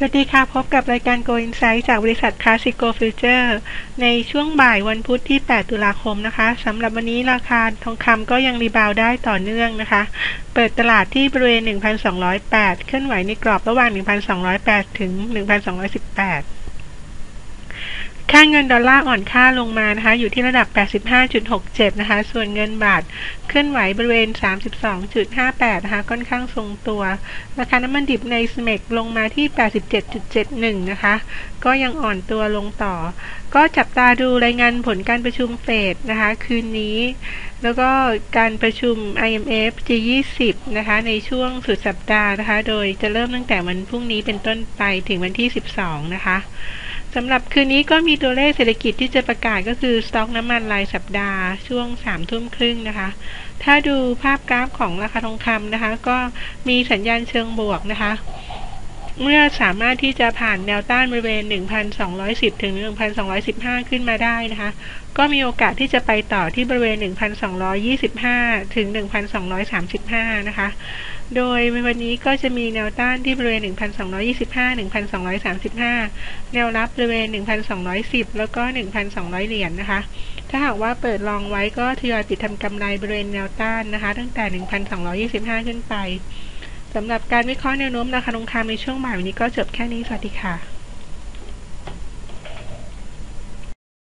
สวัสดีค่ะ พบกับรายการ Go Insight จากบริษัท Classico Future ในช่วงบ่ายวันพุธที่ 8 ตุลาคมนะคะสำหรับวันนี้ราคาทองคำก็ยังรีบาวได้ต่อเนื่องนะคะ เปิดตลาดที่บริเวณ 1,208 เคลื่อนไหวในกรอบระหว่าง 1,208 ถึง 1,218 ค่าเงินดอลลาร์อ่อนค่าลงมานะคะ อยู่ที่ระดับ 85.67 นะคะ ส่วนเงินบาทเคลื่อนไหวบริเวณ 32.58 นะคะ ค่อนข้างทรงตัว ราคาน้ำมันดิบในสเมกลงมาที่ 87.71 นะคะ ก็ยังอ่อนตัวลงต่อ ก็จับตาดูรายงานผลการประชุมเฟดนะคะ คืนนี้ แล้วก็การประชุม IMF G20 นะคะ ในช่วงสุดสัปดาห์นะคะ โดยจะเริ่มตั้งแต่วันพรุ่งนี้เป็นต้นไปถึงวันที่ 12 นะคะ สำหรับคืนนี้ก็มีตัวเลขเศรษฐกิจที่จะประกาศก็คือสต็อกน้ำมันรายสัปดาห์ช่วงสามทุ่มครึ่งนะคะ ถ้าดูภาพกราฟของราคาทองคำนะคะ ก็มีสัญญาณเชิงบวกนะคะ เมื่อสามารถที่จะผ่านแนวต้านบริเวณ 1,210 ถึง 1,215 ขึ้นมาได้นะคะ ก็มีโอกาสที่จะไปต่อที่บริเวณ 1,225 ถึง 1,235 นะคะ โดยในวันนี้ก็จะมีแนวต้านที่บริเวณ 1,225 1,235 แนวรับบริเวณ 1,210 แล้วก็ 1,200 เหรียญนนะคะ ถ้าหากว่าเปิดลองไว้ก็ทยอยปิดทำกำไรบริเวณแนวต้านนะคะ ตั้งแต่ 1,225 ขึ้นไป สำหรับการวิเคราะห์แนวโน้มราคาทองคำในช่วงบ่ายวันนี้ก็จบแค่นี้ สวัสดีค่ะ